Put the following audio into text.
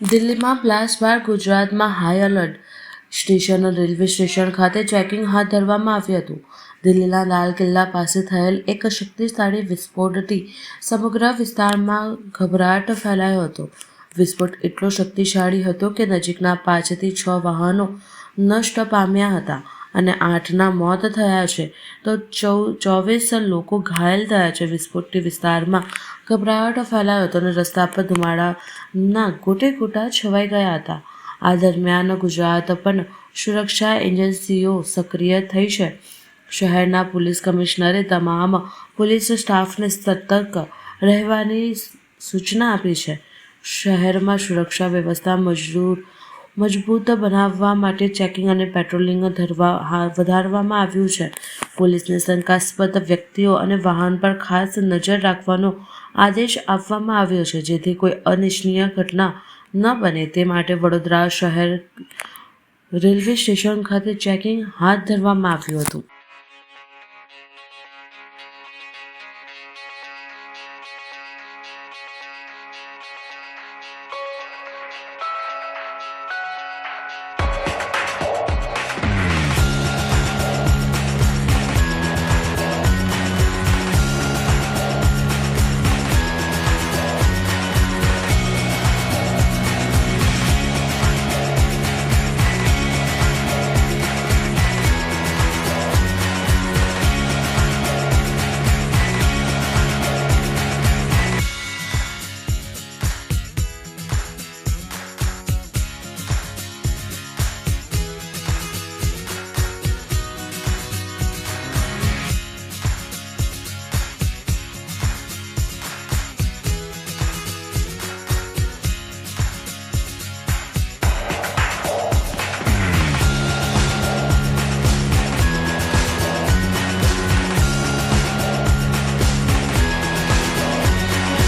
દિલ્હીમાં બ્લાસ્ટ બાદ ગુજરાતમાં high alert. Station, railway station ખાતે ચેકિંગ હાથ ધરવામાં આવ્યું હતું. દિલ્હીના લાલ કિલ્લા પાસે થયેલ એક શક્તિશાળી વિસ્ફોટથી સમગ્ર વિસ્તારમાં ગભરાટ ફેલાયો હતો. વિસ્ફોટ એટલો શક્તિશાળી હતો કે નજીકના પાંચથી છ વાહનો નષ્ટ પામ્યા હતા. અને આઠના મોત થયા છે. તો ચૌ, ચોવીસ લોકો ઘાયલ થયા છે. વિસ્ફોટથી વિસ્તારમાં ગભરાટ ફેલાયો હતો અને રસ્તા પર ધુમાડાના ગોટે ગોટા છવાઈ ગયા હતા. આ દરમિયાન ગુજરાત પણ સુરક્ષા એજન્સીઓ સક્રિય થઈ છે. શહેરના પોલીસ કમિશનરે તમામ પોલીસ સ્ટાફને સતર્ક રહેવાની સૂચના આપી છે. શહેરમાં સુરક્ષા વ્યવસ્થા મજબૂત મજબૂત બનાવવા માટે ચેકિંગ અને પેટ્રોલિંગ ધરવા વધારવામાં આવ્યું છે. પોલીસને શંકાસ્પદ વ્યક્તિઓ અને વાહન પર ખાસ નજર રાખવાનો આદેશ આપવામાં આવ્યો છે, જેથી કોઈ અનિચ્છનીય ઘટના ન બને. તે માટે વડોદરા શહેર રેલવે સ્ટેશન ખાતે ચેકિંગ હાથ ધરવામાં આવ્યું હતું.